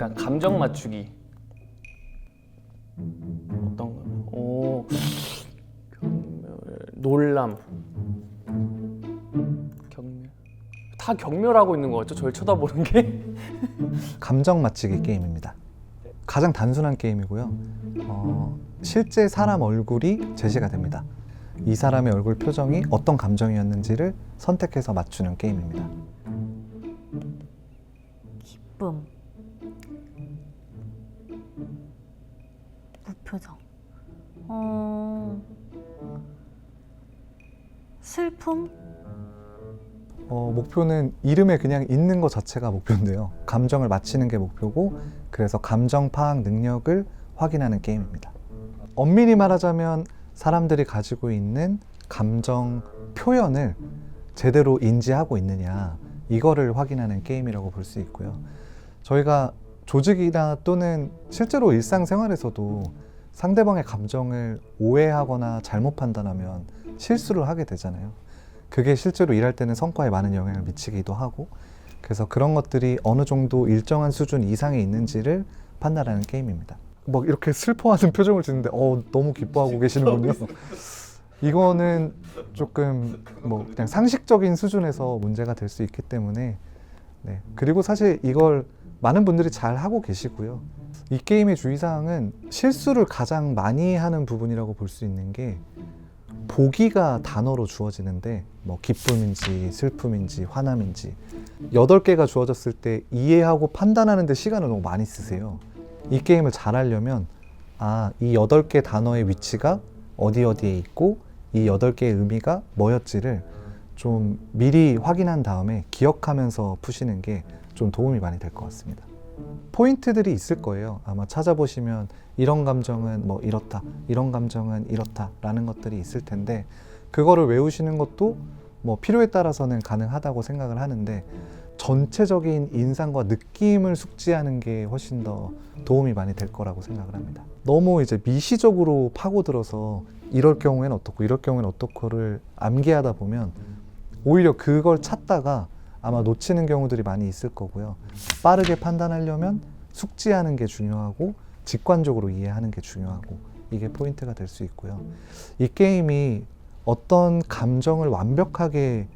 그러니까 감정 맞추기. 어떤 거? 오, 경멸, 놀람, 경멸. 다 경멸하고 있는 거 같죠? 저를 쳐다보는 게. 감정 맞추기 게임입니다. 가장 단순한 게임이고요. 어, 실제 사람 얼굴이 제시가 됩니다. 이 사람의 얼굴 표정이 어떤 감정이었는지를 선택해서 맞추는 게임입니다. 표정 어... 슬픔 어, 목표는 이름에 그냥 있는 것 자체가 목표인데요. 감정을 맞히는 게 목표고, 그래서 감정 파악 능력을 확인하는 게임입니다. 엄밀히 말하자면 사람들이 가지고 있는 감정 표현을 제대로 인지하고 있느냐, 이거를 확인하는 게임이라고 볼 수 있고요. 저희가 조직이나 또는 실제로 일상생활에서도 상대방의 감정을 오해하거나 잘못 판단하면 실수를 하게 되잖아요. 그게 실제로 일할 때는 성과에 많은 영향을 미치기도 하고 그래서 그런 것들이 어느 정도 일정한 수준 이상에 있는지를 판단하는 게임입니다. 막 이렇게 슬퍼하는 표정을 짓는데 어 너무 기뻐하고 계시는군요. 이거는 조금 뭐 그냥 상식적인 수준에서 문제가 될 수 있기 때문에 네. 그리고 사실 이걸 많은 분들이 잘 하고 계시고요. 이 게임의 주의사항은 실수를 가장 많이 하는 부분이라고 볼 수 있는 게 보기가 단어로 주어지는데 뭐 기쁨인지 슬픔인지 화남인지 여덟 개가 주어졌을 때 이해하고 판단하는 데 시간을 너무 많이 쓰세요. 이 게임을 잘 하려면 아, 이 여덟 개 단어의 위치가 어디 어디에 있고 이 여덟 개의 의미가 뭐였지를 좀 미리 확인한 다음에 기억하면서 푸시는 게 좀 도움이 많이 될 것 같습니다. 포인트들이 있을 거예요. 아마 찾아보시면 이런 감정은 뭐 이렇다, 이런 감정은 이렇다라는 것들이 있을 텐데 그거를 외우시는 것도 뭐 필요에 따라서는 가능하다고 생각을 하는데 전체적인 인상과 느낌을 숙지하는 게 훨씬 더 도움이 많이 될 거라고 생각을 합니다. 너무 이제 미시적으로 파고들어서 이럴 경우에는 어떻고 이럴 경우에는 어떻고를 암기하다 보면 오히려 그걸 찾다가 아마 놓치는 경우들이 많이 있을 거고요. 빠르게 판단하려면 숙지하는 게 중요하고 직관적으로 이해하는 게 중요하고 이게 포인트가 될 수 있고요. 이 게임이 어떤 감정을 완벽하게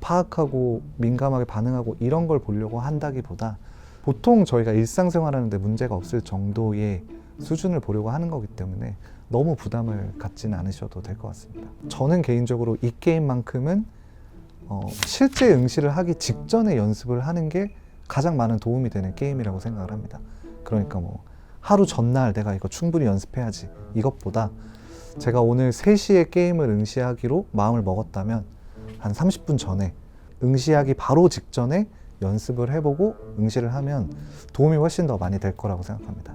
파악하고 민감하게 반응하고 이런 걸 보려고 한다기보다 보통 저희가 일상생활 하는데 문제가 없을 정도의 수준을 보려고 하는 거기 때문에 너무 부담을 갖지는 않으셔도 될 것 같습니다. 저는 개인적으로 이 게임만큼은 어, 실제 응시를 하기 직전에 연습을 하는 게 가장 많은 도움이 되는 게임이라고 생각을 합니다. 그러니까 뭐 하루 전날 내가 이거 충분히 연습해야지 이것보다 제가 오늘 3시에 게임을 응시하기로 마음을 먹었다면 한 30분 전에 응시하기 바로 직전에 연습을 해보고 응시를 하면 도움이 훨씬 더 많이 될 거라고 생각합니다.